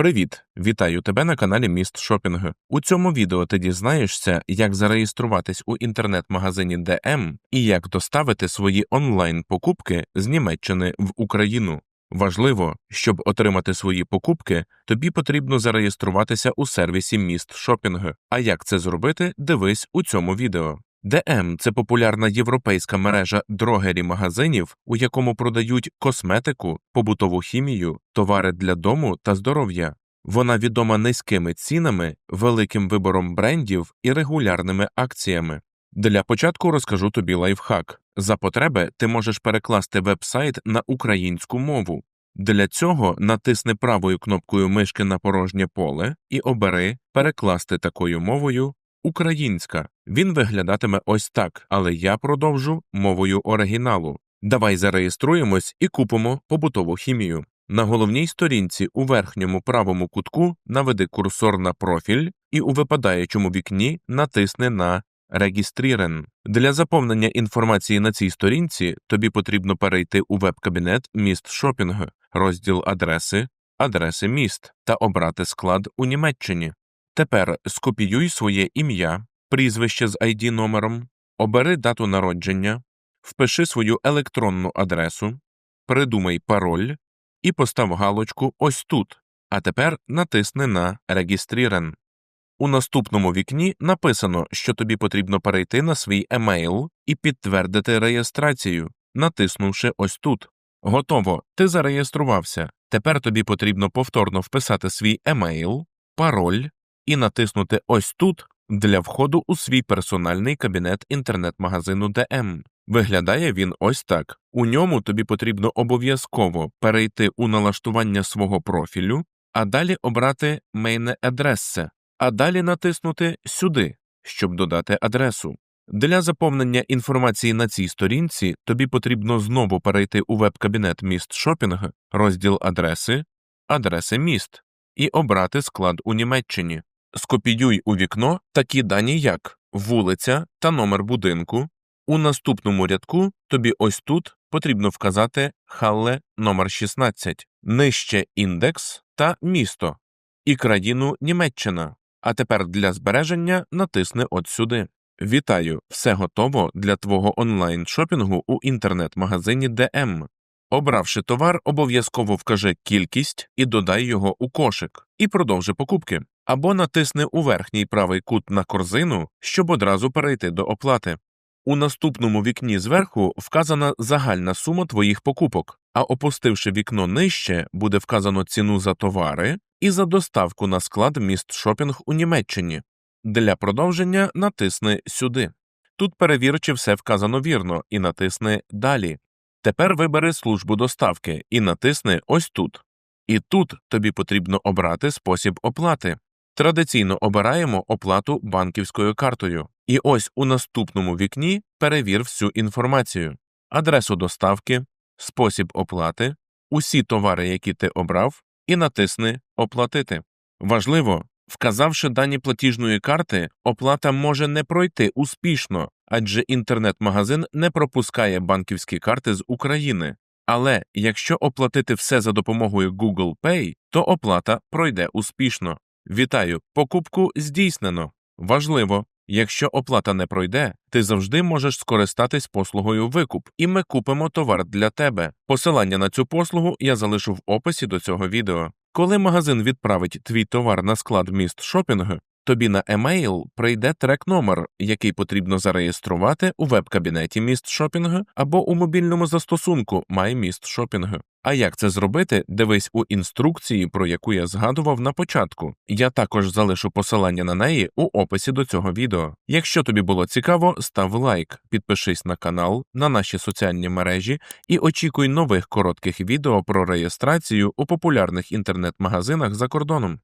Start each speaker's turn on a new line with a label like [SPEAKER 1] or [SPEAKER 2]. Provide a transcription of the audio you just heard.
[SPEAKER 1] Привіт! Вітаю тебе на каналі Міст Шопінг. У цьому відео ти дізнаєшся, як зареєструватись у інтернет-магазині DM і як доставити свої онлайн-покупки з Німеччини в Україну. Важливо, щоб отримати свої покупки, тобі потрібно зареєструватися у сервісі Міст Шопінг. А як це зробити, дивись у цьому відео. DM – це популярна європейська мережа дрогері магазинів, у якому продають косметику, побутову хімію, товари для дому та здоров'я. Вона відома низькими цінами, великим вибором брендів і регулярними акціями. Для початку розкажу тобі лайфхак. За потреби ти можеш перекласти веб-сайт на українську мову. Для цього натисни правою кнопкою мишки на порожнє поле і обери Перекласти такою мовою Українська. Він виглядатиме ось так, але я продовжу мовою оригіналу. Давай зареєструємось і купимо побутову хімію. На головній сторінці у верхньому правому кутку наведи курсор на профіль і у випадаючому вікні натисни на Регістрірен. Для заповнення інформації на цій сторінці тобі потрібно перейти у веб-кабінет міст шопінг, розділ адреси, адреси міст та обрати склад у Німеччині. Тепер скопіюй своє ім'я, прізвище з ID номером, обери дату народження, впиши свою електронну адресу, придумай пароль і постав галочку ось тут. А тепер натисни на Регістрірен. У наступному вікні написано, що тобі потрібно перейти на свій емейл і підтвердити реєстрацію, натиснувши ось тут. Готово, ти зареєструвався. Тепер тобі потрібно повторно вписати свій емейл, пароль і натиснути ось тут для входу у свій персональний кабінет інтернет-магазину DM. Виглядає він ось так. У ньому тобі потрібно обов'язково перейти у налаштування свого профілю, а далі обрати «Мейне адресе, а далі натиснути Сюди, щоб додати адресу. Для заповнення інформації на цій сторінці тобі потрібно знову перейти у веб-кабінет міст шопінг, розділ адреси, адреси міст і обрати склад у Німеччині. Скопіюй у вікно такі дані, як вулиця та номер будинку. У наступному рядку тобі ось тут потрібно вказати Халле номер 16, нижче індекс та місто і країну Німеччина. А тепер для збереження натисни от сюди. Вітаю! Все готово для твого онлайн шопінгу у інтернет-магазині DM. Обравши товар, обов'язково вкажи кількість і додай його у кошик, і продовжи покупки, або натисни у верхній правий кут на корзину, щоб одразу перейти до оплати. У наступному вікні зверху вказана загальна сума твоїх покупок, а опустивши вікно нижче, буде вказано ціну за товари і за доставку на склад міст шопінг у Німеччині. Для продовження натисни сюди. Тут перевір, чи все вказано вірно, і натисни Далі. Тепер вибери службу доставки і натисни ось тут. І тут тобі потрібно обрати спосіб оплати. Традиційно обираємо оплату банківською картою. І ось у наступному вікні перевір всю інформацію, адресу доставки, спосіб оплати, усі товари, які ти обрав, і натисни Оплатити. Важливо, вказавши дані платіжної карти, оплата може не пройти успішно, адже інтернет-магазин не пропускає банківські карти з України. Але якщо оплатити все за допомогою Google Pay, то оплата пройде успішно. Вітаю, покупку здійснено. Важливо, якщо оплата не пройде, ти завжди можеш скористатись послугою викуп, і ми купимо товар для тебе. Посилання на цю послугу я залишу в описі до цього відео. Коли магазин відправить твій товар на склад міст шопінг, тобі на емейл прийде трек номер, який потрібно зареєструвати у веб-кабінеті міст шопінг або у мобільному застосунку Shopping. А як це зробити, дивись у інструкції, про яку я згадував на початку. Я також залишу посилання на неї у описі до цього відео. Якщо тобі було цікаво, став лайк, підпишись на канал, на наші соціальні мережі і очікуй нових коротких відео про реєстрацію у популярних інтернет-магазинах за кордоном.